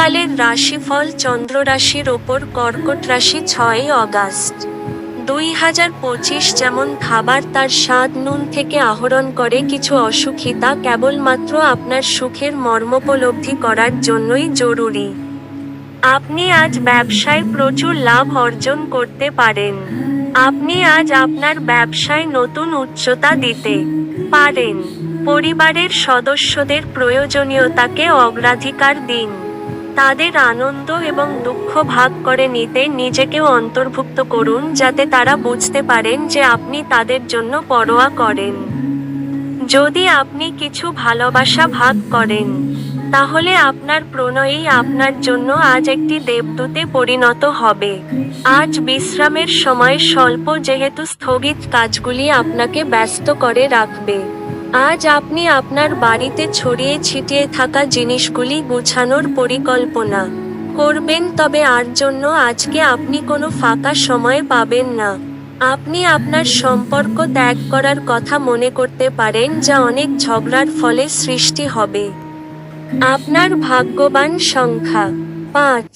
আজকালের রাশিফল চন্দ্র রাশির ওপর কর্কট রাশি ছয়ই অগাস্ট। দুই হাজার পঁচিশ যেমন খাবার তার স্বাদ নুন থেকে আহরণ করে কিছু অসুখিতা কেবলমাত্র আপনার সুখের মর্মোপলব্ধি করার জন্যই জরুরি। আপনি আজ ব্যবসায় প্রচুর লাভ অর্জন করতে পারেন। আপনি আজ আপনার ব্যবসায় নতুন উচ্চতা দিতে পারেন। পরিবারের সদস্যদের প্রয়োজনীয়তাকে অগ্রাধিকার দিন। তাদের আনন্দ এবং দুঃখ ভাগ করে নিতে নিজেকেও অন্তর্ভুক্ত করুন যাতে তারা বুঝতে পারেন যে আপনি তাদের জন্য পরোয়া করেন। যদি আপনি কিছু ভালোবাসা ভাগ করেন, তাহলে আপনার প্রণয়ই আপনার জন্য আজ একটি দেবদূতে পরিণত হবে। আজ বিশ্রামের সময় স্বল্প যেহেতু স্থগিত কাজগুলি আপনাকে ব্যস্ত করে রাখবে। আজ আপনি আপনার বাড়িতে ছড়িয়ে ছিটিয়ে থাকা জিনিসগুলি গুছানোর পরিকল্পনা করবেন, তবে আর জন্য আজকে আপনি কোনো ফাঁকা সময় পাবেন না। আপনি আপনার সম্পর্ক ত্যাগ করার কথা মনে করতে পারেন, যা অনেক ঝগড়ার ফলে সৃষ্টি হবে। আপনার ভাগ্যবান সংখ্যা পাঁচ।